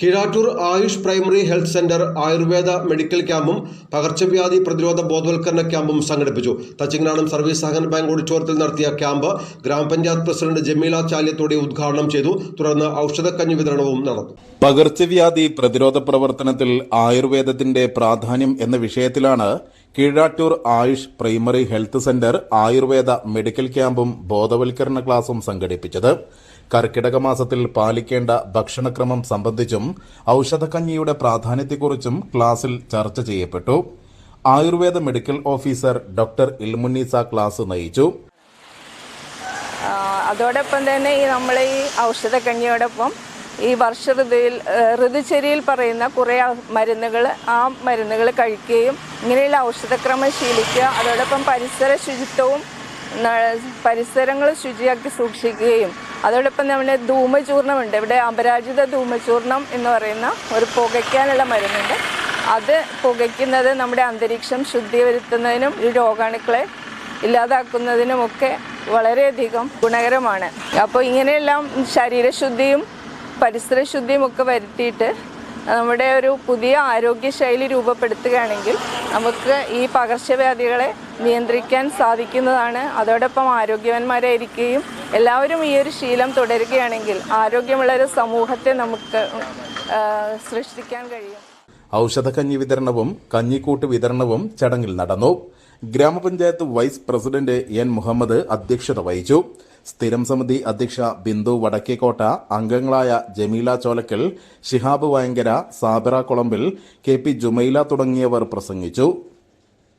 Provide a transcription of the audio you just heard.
Keezhattoor Ayush primary health centre Ayurveda medical ക്യാമ്പും പകർച്ചവ്യാധി പ്രതിരോധ ബോധവൽക്കരണ ക്യാമ്പും സംഘടിപ്പിച്ചു. തച്ചിങ്ങനാടും സർവീസ് സഹകരണ ബാങ്ക് ഓഡിറ്റോറിയത്തിൽ നടത്തിയ ക്യാമ്പ് ഗ്രാമപഞ്ചായത്ത് പ്രസിഡന്റ് ജമീല ചാലിയത്തോടെ ഉദ്ഘാടനം ചെയ്തു. തുടർന്ന് ഔഷധക്കഞ്ഞി വിതരണവും നടന്നു. പകർച്ചവ്യാധി പ്രതിരോധ പ്രവർത്തനത്തിൽ ആയുർവേദത്തിന്റെ പ്രാധാന്യം എന്ന വിഷയത്തിലാണ് Keezhattoor Ayush primary health centre Ayurveda medical ക്യാമ്പും ബോധവൽക്കരണ ക്ലാസും സംഘടിപ്പിച്ചത്. കർക്കിടക മാസത്തിൽ പാലിക്കേണ്ട ഭക്ഷണക്രമം സംബന്ധിച്ചും ഔഷധക്കഞ്ഞിയുടെ പ്രാധാന്യത്തെക്കുറിച്ചും ക്ലാസിൽ ചർച്ച ചെയ്യപ്പെട്ടു. Ayurveda medical officer doctor Ilmunnisa class നയിച്ചു. അതോടൊപ്പം തന്നെ ഈ നമ്മൾ ഈ ഔഷധക്കഞ്ഞിയോടൊപ്പം ഈ വർഷ ഋതുവിൽ ഋതുചര്യയിൽ പറയുന്ന കുറേ മരുന്നുകൾ ആ മരുന്നുകൾ കഴിക്കുകയും ഇങ്ങനെയുള്ള ഔഷധക്രമം ശീലിക്കുക അതോടൊപ്പം പരിസര ശുചിത്വവും പരിസരങ്ങൾ ശുചിയാക്കി സൂക്ഷിക്കുകയും അതോടൊപ്പം നമ്മുടെ ധൂമചൂർണമുണ്ട് ഇവിടെ അപരാജിത ധൂമചൂർണം എന്ന് പറയുന്ന ഒരു പുകയ്ക്കാനുള്ള മരുന്നുണ്ട്. അത് പുകയ്ക്കുന്നത് നമ്മുടെ അന്തരീക്ഷം ശുദ്ധി വരുത്തുന്നതിനും ഈ രോഗാണുക്കളെ ഇല്ലാതാക്കുന്നതിനുമൊക്കെ വളരെയധികം ഗുണകരമാണ്. അപ്പോൾ ഇങ്ങനെയെല്ലാം ശരീരശുദ്ധിയും പരിസരശുദ്ധിയും ഒക്കെ വരുത്തിയിട്ട് നമ്മുടെ ഒരു പുതിയ ആരോഗ്യശൈലി രൂപപ്പെടുത്തുകയാണെങ്കിൽ നമുക്ക് ഈ പകർച്ചവ്യാധികളെ നിയന്ത്രിക്കാൻ സാധിക്കുന്നതാണ്. അതോടൊപ്പം ആരോഗ്യവാന്മാരായിരിക്കുകയും എല്ലാവരും ഈ ഒരു ശീലം തുടരുകയാണെങ്കിൽ ആരോഗ്യമുള്ള ഒരു സമൂഹത്തെ നമുക്ക് സൃഷ്ടിക്കാൻ കഴിയും. ഔഷധക്കഞ്ഞി വിതരണവും കഞ്ഞിക്കൂട്ട് വിതരണവും ചടങ്ങിൽ നടന്നു. ഗ്രാമപഞ്ചായത്ത് വൈസ് പ്രസിഡന്റ് എൻ മുഹമ്മദ് അധ്യക്ഷത വഹിച്ചു. സ്ഥിരം സമിതി അധ്യക്ഷ ബിന്ദു വടക്കേക്കോട്ട അംഗങ്ങളായ ജമീല ചോലക്കൽ ഷിഹാബ് വയങ്കര സാബിറ കൊളമ്പിൽ കെ പി ജുമൈല തുടങ്ങിയവർ പ്രസംഗിച്ചു.